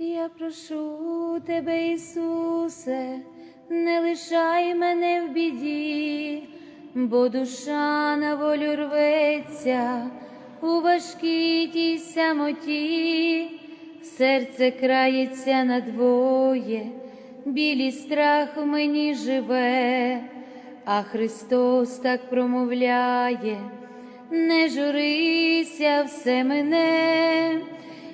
Я прошу тебе, Ісусе, не лишай мене в біді, бо душа на волю рветься у важкій тій самоті, серце крається надвоє, білий страх в мені живе, а Христос так промовляє, не журися все мене.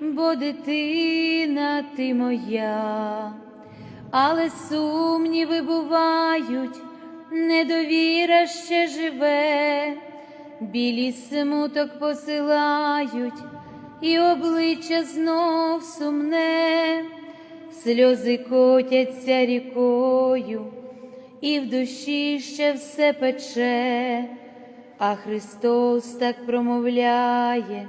бо дитина ти моя, але сумніви бувають, недовіра ще живе, білі смуток посилають, і обличчя знов сумне, сльози котяться рікою, і в душі ще все пече, а Христос так промовляє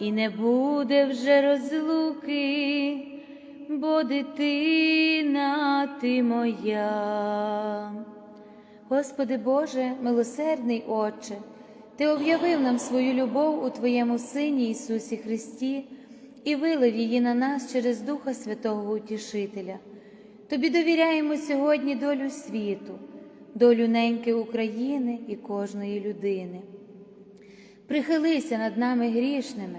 і не буде вже розлуки, бо дитина ти моя. Господи Боже, милосердний Отче, Ти об'явив нам свою любов у Твоєму Сині Ісусі Христі і вилив її на нас через Духа Святого Утішителя. Тобі довіряємо сьогодні долю світу, долю неньки України і кожної людини. Прихилися над нами грішними,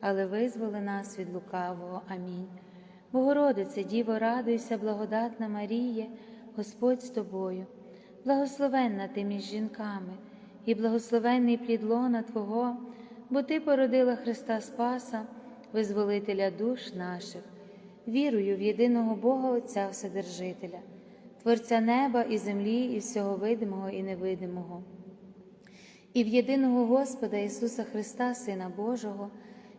але визволи нас від лукавого. Амінь. Богородице, Діво, радуйся, благодатна Маріє, Господь з тобою, благословенна ти між жінками, і благословенний плід лона Твого, бо Ти породила Христа Спаса, визволителя душ наших, вірую в єдиного Бога Отця Вседержителя, Творця неба і землі, і всього видимого і невидимого і в єдиного Господа Ісуса Христа, Сина Божого,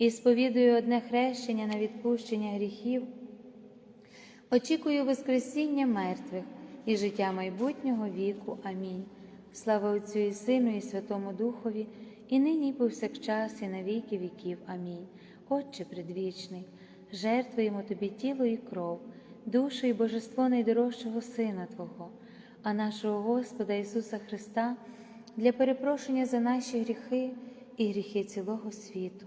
і сповідую одне хрещення на відпущення гріхів, очікую Воскресіння мертвих і життя майбутнього віку. Амінь. Слава Отцю і Сину, і Святому Духові, і нині, і повсякчас, і на віки віків. Амінь. Отче предвічний, жертвуємо Тобі тіло і кров, душу і божество найдорожчого Сина Твого, а нашого Господа Ісуса Христа для перепрошення за наші гріхи і гріхи цілого світу,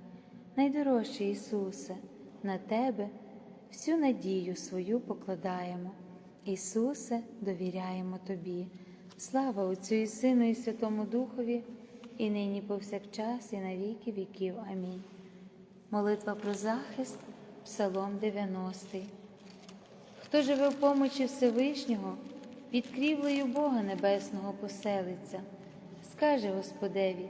Найдорожчий Ісусе, на Тебе всю надію свою покладаємо. Ісусе, довіряємо Тобі. Слава Отцю і Сину, і Святому Духові, і нині повсякчас, і на віки віків. Амінь. Молитва про захист, Псалом 90. Хто живе в помочі Всевишнього, під крівлею Бога Небесного поселиться, скаже Господеві,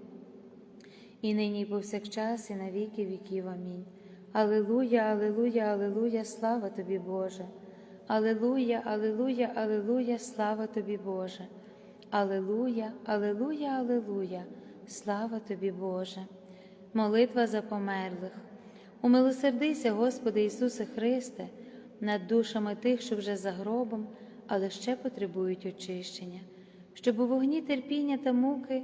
і нині, і повсякчас, і на віки віків. Амінь. Алилуя, Алилуя, Алилуя, слава тобі, Боже. Алилуя, Алилуя, Алилуя, слава тобі, Боже. Алилуя, Алилуя, Алилуя, слава тобі, Боже. Молитва за померлих. Умилосердися, Господи Ісусе Христе, над душами тих, що вже за гробом, але ще потребують очищення, щоб у вогні терпіння та муки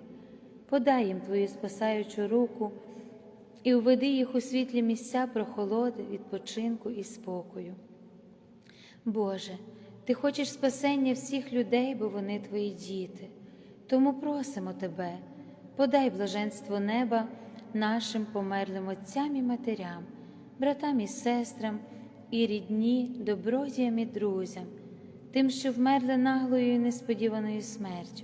Подай їм Твою спасаючу руку і уведи їх у світлі місця прохолоди, відпочинку і спокою. Боже, Ти хочеш спасення всіх людей, бо вони Твої діти. Тому просимо Тебе, подай блаженство неба нашим померлим отцям і матерям, братам і сестрам, і рідні, добродіям і друзям, тим, що вмерли наглою і несподіваною смертю,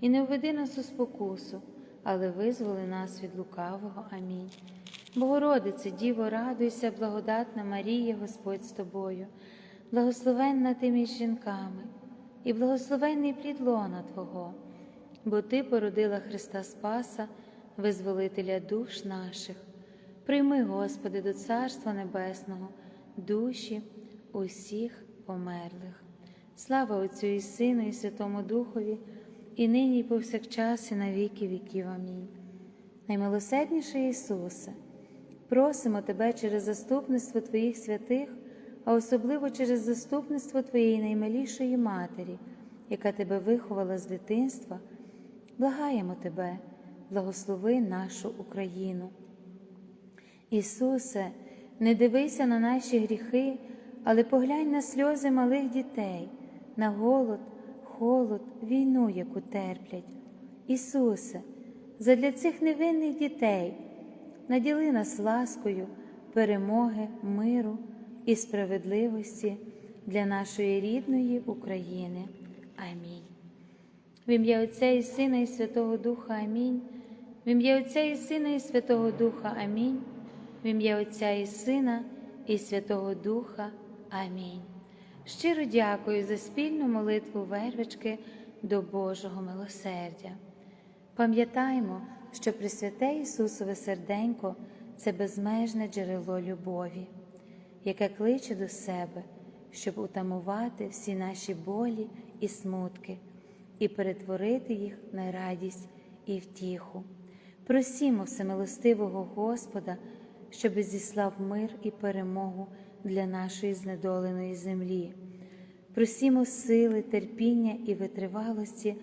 і не введи нас у спокусу, але визволи нас від лукавого. Амінь. Богородице, Діво, радуйся, благодатна Марія, Господь з тобою, благословенна ти між жінками, і благословенний плід лона Твого, бо Ти породила Христа Спаса, визволителя душ наших. Прийми, Господи, до Царства Небесного, душі усіх померлих. Слава Отцю і Сину, і Святому Духові, і нині, і повсякчас, і на віки віків. Амінь. Наймилосердніший Ісусе, просимо Тебе через заступництво Твоїх святих, а особливо через заступництво Твоєї наймилішої Матері, яка Тебе виховала з дитинства, благаємо Тебе, благослови нашу Україну. Ісусе, не дивися на наші гріхи, але поглянь на сльози малих дітей, на голод, холод, війну, яку терплять. Ісусе, задля цих невинних дітей наділи нас ласкою, перемоги, миру і справедливості для нашої рідної України. Амінь. В ім'я Отця і Сина, і Святого Духа Амінь. В ім'я Отця і Сина, і Святого Духа Амінь. В ім'я Отця і Сина, і Святого Духа. Амінь. Щиро дякую за спільну молитву вервички до Божого милосердя. Пам'ятаймо, що Пресвяте Ісусове серденько це безмежне джерело любові, яке кличе до себе, щоб утамувати всі наші болі і смутки і перетворити їх на радість і втіху. Просімо всемилостивого Господа, щоб зіслав мир і перемогу для нашої знедоленої землі. Просімо сили, терпіння і витривалості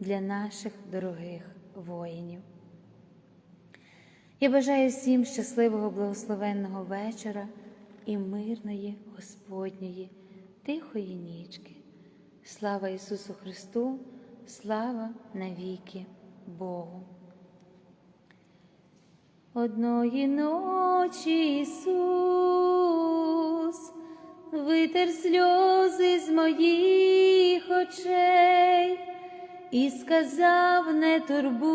для наших дорогих воїнів. Я бажаю всім щасливого благословенного вечора і мирної Господньої, тихої нічки. Слава Ісусу Христу, слава навіки Богу. Одної ночі Ісус витер сльози з моїх очей і сказав: не турбуйсь,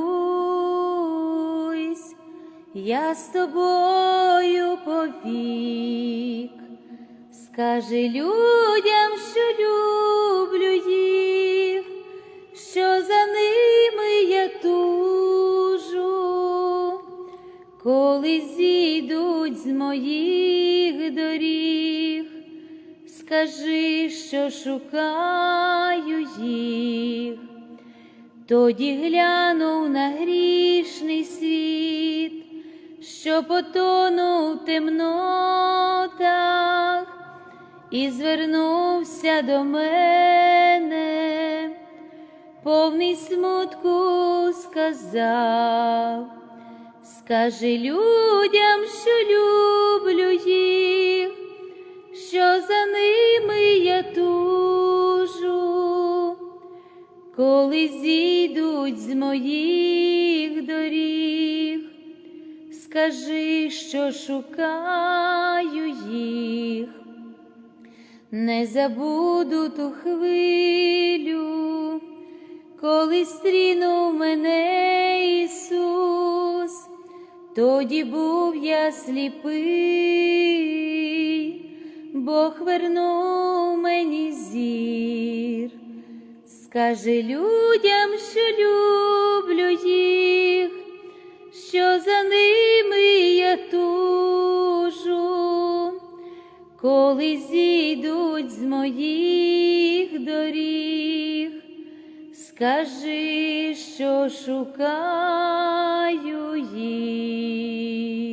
я з тобою повік, скажи людям, що люблю їх, що за ними я тужу, коли зійдуть з моїх доріг, скажи, що шукаю їх, тоді глянув на грішний світ, що потонув в темнотах, і звернувся до мене, повний смутку сказав. Скажи людям, що люблю їх, що за ними я тужу, коли зійдуть з моїх доріг, скажи, що шукаю їх, не забуду ту хвилю, коли стрінув мене Ісус, тоді був я сліпий, Бог вернув мені зір. Скажи людям, що люблю їх, що за ними я тужу, коли зійдуть з моїх доріг, скажи, що шукаю їх.